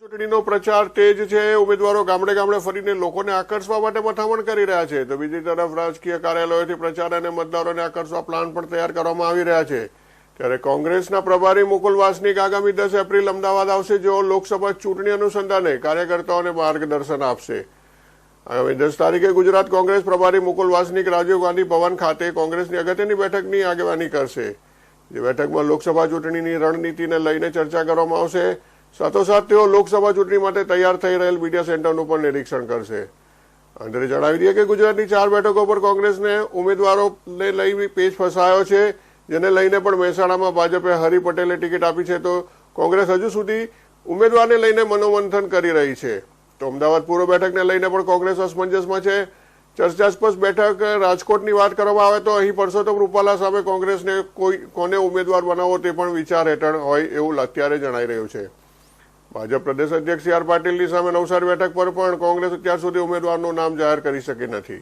ચૂંટણીનો પ્રચાર તેજ છે. ઉમેદવારો ગામડે ગામડે ફરીને લોકોને આકર્ષવા માટે મથામણ કરી રહ્યા છે. તો બીજી તરફ રાજકીય કાર્યાલયોથી પ્રચાર અને મતદારોને આકર્ષવા પ્લાન પણ તૈયાર કરવામાં આવી રહ્યા છે. ત્યારે કોંગ્રેસના પ્રભારી મુકુલ વાસનિક આગામી દસ એપ્રિલ અમદાવાદ આવશે, જેઓ લોકસભા ચૂંટણી અનુસંધાને કાર્યકર્તાઓને માર્ગદર્શન આપશે. આગામી દસ તારીખે ગુજરાત કોંગ્રેસ પ્રભારી મુકુલ વાસનિક રાજીવ ગાંધી ભવન ખાતે કોંગ્રેસની અગત્યની બેઠકની આગેવાની કરશે. જે બેઠકમાં લોકસભા ચૂંટણીની રણનીતિને લઈને ચર્ચા કરવામાં આવશે. સાથોસાથ તેઓ લોકસભા ચૂંટણી માટે તૈયાર થઈ રહેલ મીડિયા સેન્ટરનું પણ નિરીક્ષણ કરશે. અંદરે જણાવી દઈએ કે ગુજરાતની ચાર બેઠકો પર કોંગ્રેસને ઉમેદવારોને લઈ પેજ ફસાયો છે, જેને લઈને પણ મહેસાણામાં ભાજપે હરિ પટેલે ટિકિટ આપી છે તો કોંગ્રેસ હજુ સુધી ઉમેદવારને લઈને મનોમંથન કરી રહી છે. તો અમદાવાદ પૂર્વ બેઠકને લઈને પણ કોંગ્રેસ અસમંજસમાં છે. ચર્ચાસ્પદ બેઠક રાજકોટની વાત કરવામાં આવે તો અહીં પરસોત્તમ રૂપાલા સામે કોંગ્રેસને કોઈ, કોને ઉમેદવાર બનાવવો તે પણ વિચાર હેઠળ હોય એવું અત્યારે જણાઈ રહ્યું છે. ભાજપ પ્રદેશ અધ્યક્ષ સી આર પાટીલની સામે નવસારી બેઠક પર પણ કોંગ્રેસ અત્યાર સુધી ઉમેદવારનું નામ જાહેર કરી શકી નથી.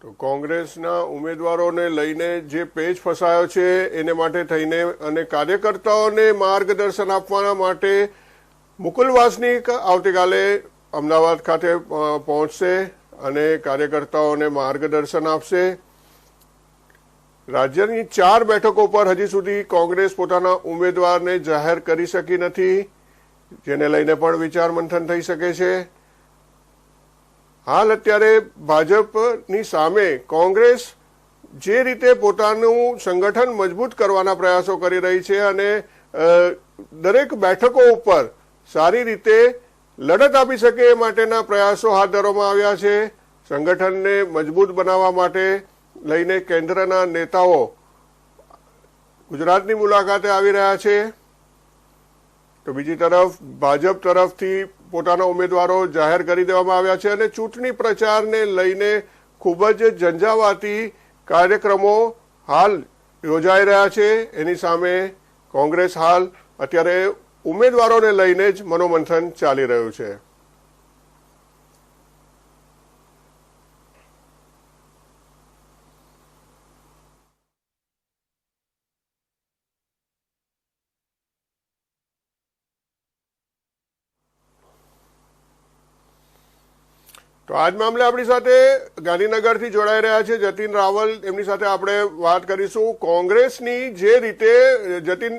તો કોંગ્રેસના ઉમેદવારોને લઈને જે પેજ ફસાયો છે, એને માટે થઈને અને કાર્યકર્તાઓને માર્ગદર્શન આપવાના માટે મુકુલ વાસનિક આવતીકાલે અમદાવાદ ખાતે પહોંચશે અને કાર્યકર્તાઓને માર્ગદર્શન આપશે. રાજ્યની ચાર બેઠકો પર હજી સુધી કોંગ્રેસ પોતાના ઉમેદવારને જાહેર કરી શકી નથી, જેને લઈને પણ વિચાર મંથન થઈ શકે છે. હાલ અત્યારે ભાજપની સામે કોંગ્રેસ જે રીતે પોતાનું સંગઠન મજબૂત કરવાના પ્રયાસો કરી રહી છે અને દરેક બેઠકો ઉપર સારી રીતે લડત આપી શકે એ માટેના પ્રયાસો હાથ ધરવામાં આવ્યા છે. સંગઠનને મજબૂત બનાવવા માટે લઈને કેન્દ્રના નેતાઓ ગુજરાતની મુલાકાતે આવી રહ્યા છે. તો બીજી તરફ ભાજપ તરફથી પોતાના ઉમેદવારો જાહેર કરી દેવામાં આવ્યા છે અને ચૂંટણી પ્રચારને લઈને ખૂબ જ ઝંઝાવાતી કાર્યક્રમો હાલ યોજાઈ રહ્યા છે. એની સામે કોંગ્રેસ હાલ અત્યારે ઉમેદવારોને લઈને જ મનોમંથન ચાલી રહ્યું છે. તો આજ મામલે આપણી સાથે ગાંધીનગરથી જોડાઈ રહ્યા છે જતીન રાવલ. એમની સાથે આપણે વાત કરીશું. કોંગ્રેસની જે રીતે જતીન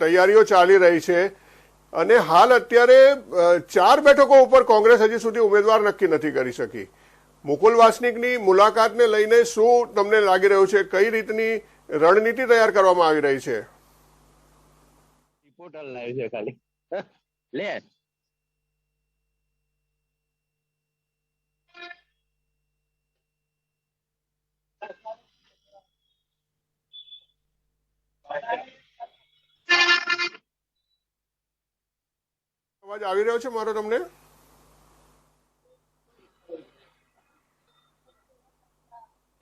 તૈયારીઓ ચાલી રહી છે અને હાલ અત્યારે ચાર બેઠકો ઉપર કોંગ્રેસ હજી સુધી ઉમેદવાર નક્કી નથી કરી શકી. મુકુલ વાસનિકની મુલાકાતને લઈને શું તમને લાગી રહ્યું છે? કઈ રીતની રણનીતિ તૈયાર કરવામાં આવી રહી છે? ખાલી. લે. અવાજ આવી રહ્યો છે મારો તમને?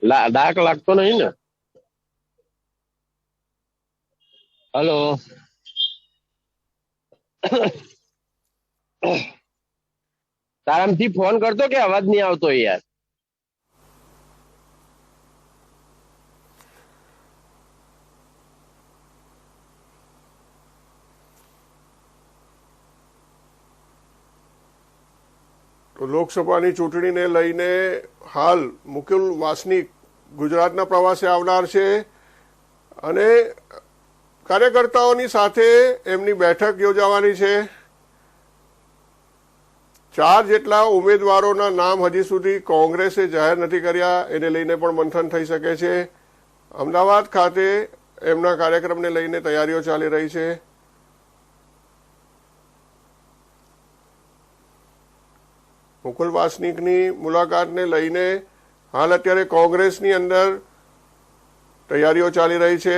ડાક લાગતો નહીં ને? હલો. તારામથી ફોન કરતો કે અવાજ નહીં આવતો યાર? તો લોકસભાની ચૂંટણીને લઈને હાલ મુકુલ વાસનિક ગુજરાતના પ્રવાસે આવનાર છે અને કાર્યકર્તાઓની સાથે એમની બેઠક યોજાવાની છે. ચાર જેટલા ઉમેદવારોના નામ હજી સુધી કોંગ્રેસે જાહેર નથી કર્યા, એને લઈને પણ મંથન થઈ શકે છે. અમદાવાદ ખાતે એમના કાર્યક્રમને લઈને તૈયારીઓ ચાલી રહી છે. મુકુલ વાસનિકની મુલાકાતને લઈને હાલ અત્યારે કોંગ્રેસની અંદર તૈયારીઓ ચાલી રહી છે.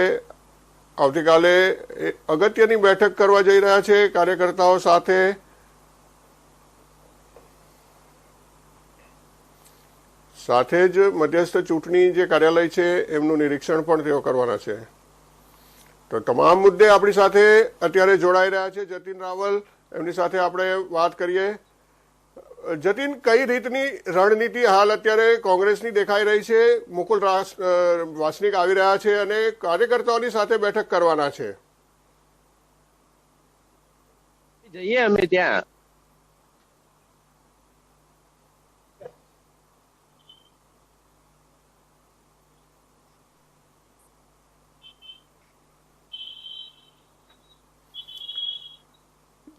આવતીકાલે અગત્યની બેઠક કરવા જઈ રહ્યા છે કાર્યકર્તાઓ સાથે. સાથે જ મધ્યસ્થ ચૂંટણી જે કાર્યાલય છે એમનું નિરીક્ષણ પણ તેઓ કરવાના છે. તો તમામ મુદ્દે આપણી સાથે અત્યારે જોડાઈ રહ્યા છે જતીન રાવલ. એમની સાથે આપણે વાત કરીએ. જતીન, કઈ રીતની રણનીતિ હાલ અત્યારે કોંગ્રેસની દેખાઈ રહી છે? મુકુલ વાસનિક આવી રહ્યા છે અને કાર્યકર્તાઓની સાથે બેઠક કરવાના છે. જઈએ અમે ત્યાં.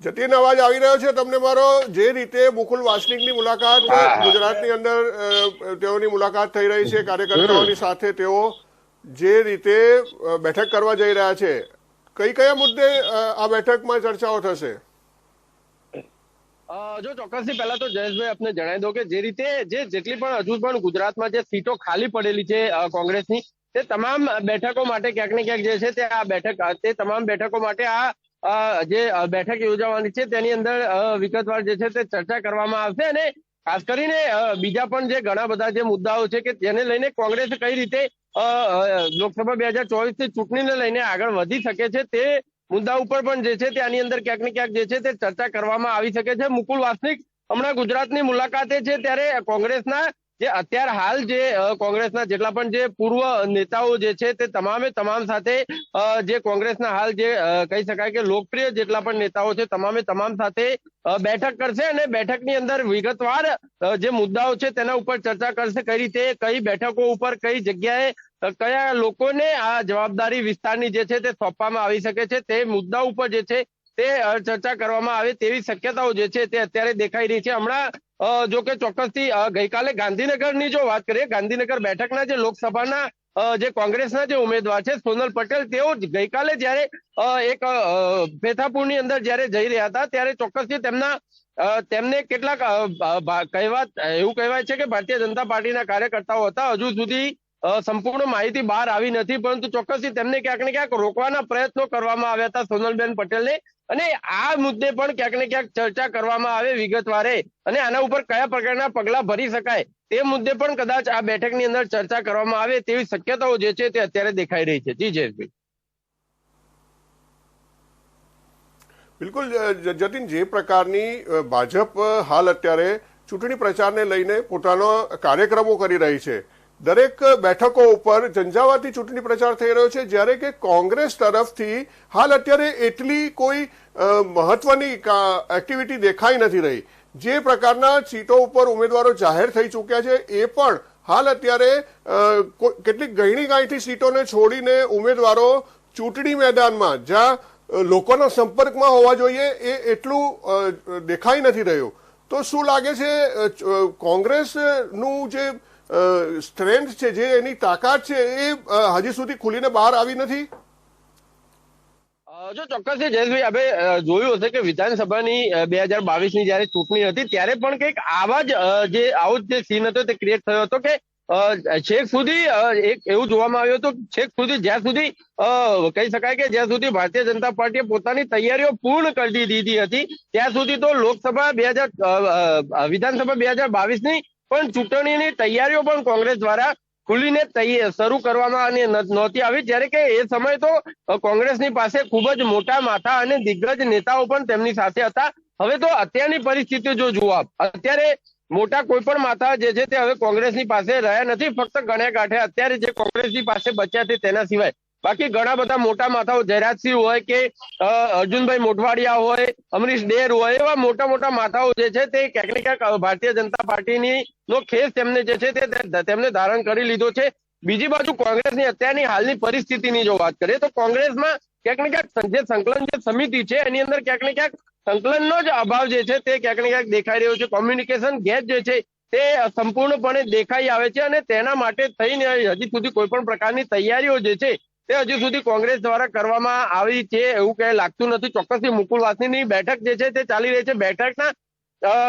જતીન અવાજ આવી રહ્યો છે. તમને મારો જે રીતે મુકુલ વાસનિકની મુલાકાત. ગુજરાતની અંદર તેઓની મુલાકાત થઈ રહી છે કાર્યકર્તાઓની સાથે તેઓ જે રીતે બેઠક કરવા જઈ રહ્યા છે. કઈ કયા મુદ્દે આ બેઠકમાં ચર્ચાઓ થશે? અ, જો ચોક્કસથી પહેલા તો જયેશભાઈ આપને જણાવી દો કે જે રીતે જે જેટલી પણ હજુ પણ ગુજરાતમાં જે સીટો ખાલી પડેલી છે કોંગ્રેસની તે તમામ બેઠકો માટે ક્યાંક ને ક્યાંક જે છે તે આ બેઠક તે તમામ બેઠકો માટે આ જે બેઠક યોજાવાની છે, તેની અંદર વિગતવાર જે છે તે ચર્ચા કરવામાં આવશે અને ખાસ કરીને બીજા પણ જે ઘણા બધા જે મુદ્દાઓ છે કે તેને લઈને કોંગ્રેસ કઈ રીતે લોકસભા બે હજાર ચોવીસથી ચૂંટણીને લઈને આગળ વધી શકે છે તે મુદ્દા ઉપર પણ જે છે તે આની અંદર ક્યાંક ને ક્યાંક જે છે તે ચર્ચા કરવામાં આવી શકે છે. મુકુલ વાસનિક હમણાં ગુજરાતની મુલાકાતે છે ત્યારે કોંગ્રેસના જે અત્યાર હાલ જે કોંગ્રેસના જેટલા પણ જે પૂર્વ નેતાઓ જે છે તે તમામે તમામ સાથે જે કોંગ્રેસના હાલ જે કહી શકાય કે લોકપ્રિય જેટલા પણ નેતાઓ છે તમામે તમામ સાથે બેઠક કરશે અને બેઠકની અંદર વિગતવાર જે મુદ્દાઓ છે તેના ઉપર ચર્ચા કરશે કઈ રીતે, કઈ બેઠકો ઉપર કઈ જગ્યાએ કયા લોકોને આ જવાબદારી વિસ્તારની જે છે તે સોંપવામાં આવી શકે છે તે મુદ્દા ઉપર જે છે તે ચર્ચા કરવામાં આવે તેવી શક્યતાઓ જે છે તે અત્યારે દેખાઈ રહી છે. હમણાં જો કે ચોક્કસથી ગઈકાલે ગાંધીનગરની જો વાત કરીએ, ગાંધીનગર બેઠકના જે લોકસભાના જે કોંગ્રેસના જે ઉમેદવાર છે, સોનલ પટેલ, તેઓ ગઈકાલે જ્યારે એક ફેથાપુરની અંદર જ્યારે જઈ રહ્યા હતા, ત્યારે ચોક્કસથી તેમના તેમને કેટલાક કહેવાત એવું કહેવાય છે કે ભારતીય જનતા પાર્ટીના કાર્યકર્તાઓ હતા, હજુ સુધી સંપૂર્ણ માહિતી બહાર આવી નથી, પરંતુ ચોક્કસથી તેમને ક્યાંક ને ક્યાંક રોકવાના પ્રયત્નો કરવામાં આવ્યા હતા સોનલબેન પટેલને. અને આ મુદ્દે પણ ક્યાંક ને ક્યાંક ચર્ચા કરવામાં આવે વિગતવારે. અને આના ઉપર કયા પ્રકારના પગલા ભરી શકાય તે મુદ્દે પણ કદાચ આ બેઠકની અંદર ચર્ચા કરવામાં આવે તેવી શક્યતાઓ જે છે તે અત્યારે દેખાઈ રહી છે. જી જયેશભાઈ બિલકુલ જતીન, જે પ્રકારની ભાજપ હાલ અત્યારે ચૂંટણી પ્રચારને લઈને પોતાનો કાર્યક્રમો કરી રહી છે. દરેક બેઠકો ઉપર ઝંઝાવાતી ચૂંટણી પ્રચાર થઈ રહ્યો છે. જ્યારે કે કોંગ્રેસ તરફથી હાલ અત્યારે એટલી કોઈ મહત્વની એક્ટિવિટી દેખાઈ નથી રહી. જે પ્રકારના સીટો ઉપર ઉમેદવારો જાહેર થઈ ચૂક્યા છે, એ પણ હાલ અત્યારે કેટલીક ગહીણી ગાંઠી સીટોને છોડીને ઉમેદવારો ચૂંટણી મેદાનમાં, જ્યાં લોકોના સંપર્કમાં હોવા જોઈએ, એ એટલું દેખાઈ નથી રહ્યું. તો શું લાગે છે કોંગ્રેસનું જે સ્ટ્રેન્થ છે જે, એની તાકાત છે, એ હજી સુધી ખુલીને બહાર આવી નથી? જો ચોક્કસ છે જયેશભાઈ, આપણે જોયું હશે કે વિધાનસભાની બે હજાર બાવીસની જયારે ચૂંટણી હતી, ત્યારે પણ કંઈક આવા જ જે, આવો જ સીન હતો તે ક્રિએટ થયો હતો કે છેક સુધી એક એવું જોવામાં આવ્યું હતું છેક સુધી, જ્યાં સુધી કહી શકાય કે જ્યાં સુધી ભારતીય જનતા પાર્ટીએ પોતાની તૈયારીઓ પૂર્ણ કરી દીધી હતી, ત્યાં સુધી તો લોકસભા બે હજાર વિધાનસભા બે હજાર બાવીસની પણ ચૂંટણીની તૈયારીઓ પણ કોંગ્રેસ દ્વારા ખુલીને શરૂ કરવામાં નહોતી આવી. જ્યારે કે એ સમય તો કોંગ્રેસની પાસે ખૂબ જ મોટા માથા અને દિગ્ગજ નેતાઓ પણ તેમની સાથે હતા. હવે તો અત્યારની પરિસ્થિતિ જો જુઓ અત્યારે મોટા કોઈ પણ માથા જે છે તે હવે કોંગ્રેસની પાસે રહ્યા નથી. ફક્ત ગણ્યા ગાંઠે અત્યારે જે કોંગ્રેસની પાસે બચ્યા છે તેના સિવાય. બાકી ઘણા બધા મોટા માથાઓ જયરાજસિંહ હોય કે અર્જુનભાઈ મોઢવાડિયા હોય, અમરીશ ડેર હોય, એવા મોટા મોટા માથાઓ જે છે તે ક્યાંક ને ક્યાંક ભારતીય જનતા પાર્ટીની નો ખેસ તેમને જે છે તેમને ધારણ કરી લીધો છે. બીજી બાજુ કોંગ્રેસની અત્યારની હાલની પરિસ્થિતિની જો વાત કરીએ તો કોંગ્રેસમાં ક્યાંક ને ક્યાંક જે સંકલન જે સમિતિ છે, એની અંદર ક્યાંક ને ક્યાંક સંકલનનો જ અભાવ જે છે તે ક્યાંક ને ક્યાંક દેખાઈ રહ્યો છે. કોમ્યુનિકેશન ગેપ જે છે તે સંપૂર્ણપણે દેખાઈ આવે છે અને તેના માટે થઈને હજી સુધી કોઈ પણ પ્રકારની તૈયારીઓ જે છે તે હજુ સુધી કોંગ્રેસ દ્વારા કરવામાં આવી છે એવું કઈ લાગતું નથી. ચોક્કસથી મુકુલ વાસનીની બેઠક જે છે તે ચાલી રહી છે. બેઠકના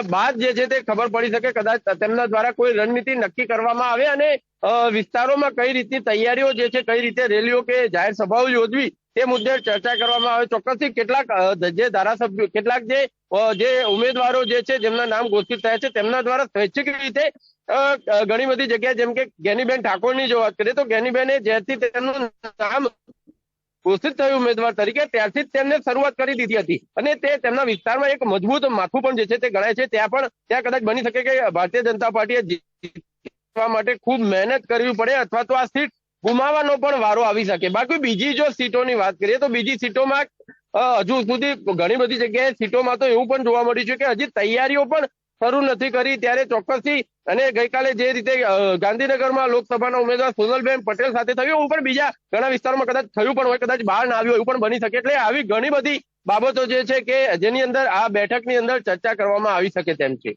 બાદ જે છે તે ખબર પડી શકે કદાચ તેમના દ્વારા કોઈ રણનીતિ નક્કી કરવામાં આવે અને વિસ્તારોમાં કઈ રીતની તૈયારીઓ જે છે, કઈ રીતે રેલીઓ કે જાહેર સભાઓ યોજવી તે મુદ્દે ચર્ચા કરવામાં આવે. ચોક્કસથી કેટલાક જે ધારાસભ્યો, કેટલાક જે જે ઉમેદવારો જે છે, જેમના નામ ઘોષિત થયા છે, તેમના દ્વારા સ્વૈચ્છિક રીતે ઘણી બધી જગ્યાએ જેમ કે ગેનીબેન ઠાકોરની જો વાત કરીએ તો ગેનીબેને જ્યારથી તેમનું નામ ઘોષિત થયું ઉમેદવાર તરીકે, ત્યારથી જ તેમને શરૂઆત કરી દીધી હતી. અને તે તેમના વિસ્તારમાં એક મજબૂત માથું પણ જે છે તે ગણાય છે. ત્યાં પણ, ત્યાં કદાચ બની શકે કે ભારતીય જનતા પાર્ટીએ જીતવા માટે ખૂબ મહેનત કરવી પડે અથવા તો આ સીટ ગુમાવવાનો પણ વારો આવી શકે. બાકી બીજી જો સીટોની વાત કરીએ તો બીજી સીટોમાં હજુ સુધી ઘણી બધી જગ્યાએ સીટોમાં તો એવું પણ જોવા મળ્યું છે કે હજી તૈયારીઓ પણ શરૂ નથી કરી. ત્યારે ચોક્કસથી અને ગઈકાલે જે રીતે ગાંધીનગરમાં લોકસભાના ઉમેદવાર સોનલબેન પટેલ સાથે થયું, એવું પણ બીજા ઘણા વિસ્તારમાં કદાચ થયું પણ હોય, કદાચ બહાર ના આવ્યું એવું પણ બની શકે. એટલે આવી ઘણી બધી બાબતો જે છે કે જેની અંદર આ બેઠકની અંદર ચર્ચા કરવામાં આવી શકે તેમ છે.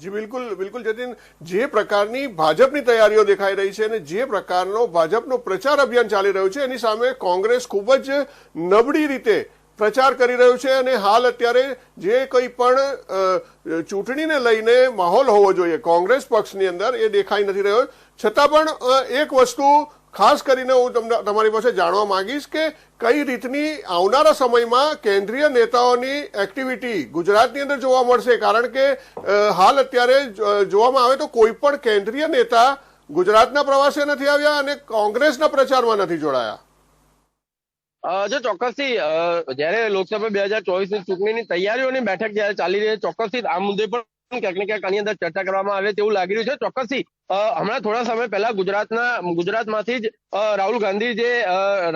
જી, બિલકુલ બિલકુલ, જતીન. જે પ્રકારની ભાજપની તૈયારીઓ દેખાઈ રહી છે અને જે પ્રકારનો ભાજપનો પ્રચાર અભિયાન ચાલી રહ્યું છે, એની સામે કોંગ્રેસ ખૂબ જ નબળી રીતે પ્રચાર કરી રહ્યું છે અને હાલ અત્યારે જે કંઈ પણ ચૂંટણીને લઈને માહોલ હોવો જોઈએ, કોંગ્રેસ પક્ષની અંદર એ દેખાઈ નથી રહ્યો. છતાં પણ એક વસ્તુ ખાસ કરીને હું તમને તમારી પાસે જાણવા માંગીશ કે કઈ રીતની આવનારા સમયમાં કેન્દ્રીય નેતાઓની એક્ટિવિટી ગુજરાતની અંદર જોવા મળશે. કારણ કે હાલ અત્યારે જોવામાં આવે તો કોઈ પણ કેન્દ્રીય નેતા ગુજરાતના પ્રવાસે નથી આવ્યા અને કોંગ્રેસના પ્રચારમાં નથી જોડાયા. જો ચોક્કસથી જ્યારે લોકસભા બે હજાર ચોવીસની ચૂંટણીની તૈયારીઓની બેઠક જ્યારે ચાલી રહી છે, ચોક્કસથી આ મુદ્દે પણ ક્યાંક ને ક્યાંક આની અંદર ચર્ચા કરવામાં આવે તેવું લાગી રહ્યું છે. ચોક્કસથી હમણાં થોડા સમય પહેલા ગુજરાતના, ગુજરાતમાંથી જ રાહુલ ગાંધી જે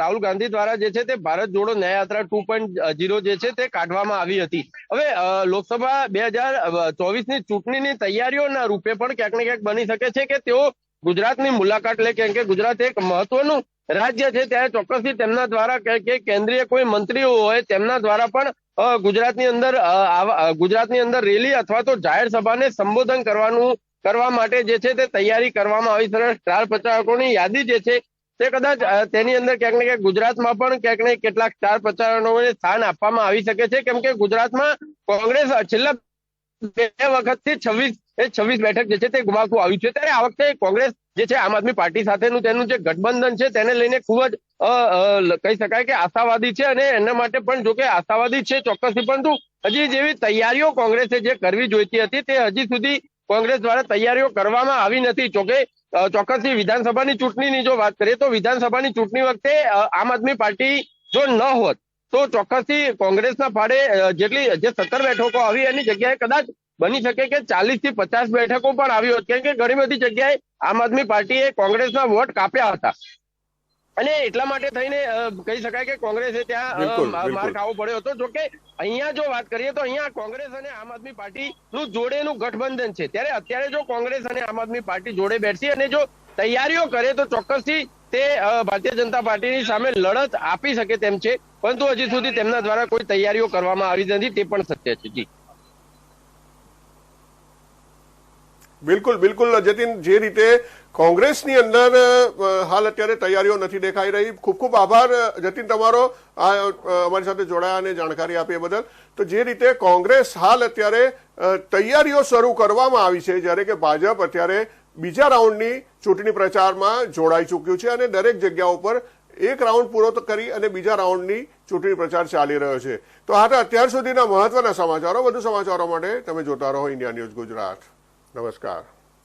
રાહુલ ગાંધી દ્વારા જે છે તે ભારત જોડો ન્યાયયાત્રા ટુ પોઈન્ટ જીરો જે છે તે કાઢવામાં આવી હતી. હવે લોકસભા બે હજાર ચોવીસની ચૂંટણીની તૈયારીઓના રૂપે પણ ક્યાંક ને ક્યાંક બની શકે છે કે તેઓ ગુજરાતની મુલાકાત લે, કેમ કે ગુજરાત એક મહત્વનું રાજ્ય છે. ત્યારે ચોક્કસથી તેમના દ્વારા કે કેન્દ્રીય કોઈ મંત્રીઓ હોય તેમના દ્વારા પણ ગુજરાતની અંદર ગુજરાતની અંદર રેલી અથવા તો જાહેર સભાને સંબોધન કરવાનું, કરવા માટે જે છે તે તૈયારી કરવામાં આવી છે. સ્ટાર પ્રચારકોની યાદી જે છે તે કદાચ તેની અંદર ક્યાંક ને ક્યાંક ગુજરાતમાં પણ ક્યાંક ને કેટલાક સ્ટાર પ્રચારકોને સ્થાન આપવામાં આવી શકે છે. કેમ કે ગુજરાતમાં કોંગ્રેસ છેલ્લા બે વખતથી છવ્વીસ, એ છવ્વીસ બેઠક જે છે તે ગુમાવતું આવ્યું છે. ત્યારે આ વખતે કોંગ્રેસ જે છે, આમ આદમી પાર્ટી સાથેનું તેનું જે ગઠબંધન છે, તેને લઈને ખૂબ જ કહી શકાય કે આશાવાદી છે અને એના માટે પણ જો કે આશાવાદી છે ચોક્કસથી, પરંતુ હજી જેવી તૈયારીઓ કોંગ્રેસે જે કરવી જોઈતી હતી, તે હજી સુધી કોંગ્રેસ દ્વારા તૈયારીઓ કરવામાં આવી નથી. જોકે ચોક્કસથી વિધાનસભાની ચૂંટણીની જો વાત કરીએ, તો વિધાનસભાની ચૂંટણી વખતે આમ આદમી પાર્ટી જો ન હોત, તો ચોક્કસથી કોંગ્રેસના ફાળે જેટલી, જે સત્તર બેઠકો આવી, એની જગ્યાએ કદાચ બની શકે કે ચાલીસથી પચાસ બેઠકો પણ આવી હોત. કેમ કે ઘણી બધી જગ્યાએ આમ આદમી પાર્ટીએ કોંગ્રેસના વોટ કાપ્યા હતા. અને એટલા માટે થઈને કહી શકાય કે કોંગ્રેસે ત્યાં માર ખાવો પડ્યો હતો. જોકે અહીંયા જો વાત કરીએ તો અહીંયા કોંગ્રેસ અને આમ આદમી પાર્ટીનું જોડેનું ગઠબંધન છે. ત્યારે અત્યારે જો કોંગ્રેસ અને આમ આદમી પાર્ટી જોડે બેઠી અને જો તૈયારીઓ કરે તો ચોક્કસથી તે ભારતીય જનતા પાર્ટીની સામે લડત આપી શકે તેમ છે. પરંતુ હજી સુધી તેમના દ્વારા કોઈ તૈયારીઓ કરવામાં આવી નથી. તે પણ સત્ય છે. જી. બિલકુલ બિલકુલ, જતીન, જે રીતે કોંગ્રેસની અંદર હાલ અત્યારે તૈયારીઓ નથી દેખાઈ રહી. ખૂબ ખૂબ આભાર જતીન, તમારો, આ અમારી સાથે જોડાયા અને જાણકારી આપી બદલ. તો જે રીતે કોંગ્રેસ હાલ અત્યારે તૈયારીઓ શરૂ કરવામાં આવી છે, જ્યારે કે ભાજપ અત્યારે બીજા રાઉન્ડની ચૂંટણી પ્રચારમાં જોડાઈ ચૂક્યું છે અને દરેક જગ્યા ઉપર એક રાઉન્ડ પૂરો કરી અને બીજા રાઉન્ડની ચૂંટણી પ્રચાર ચાલી રહ્યો છે. તો આ અત્યાર સુધીના મહત્વના સમાચારો. વધુ સમાચારો માટે તમે જોતા રહો ઇન્ડિયા ન્યૂઝ ગુજરાત. नमस्कार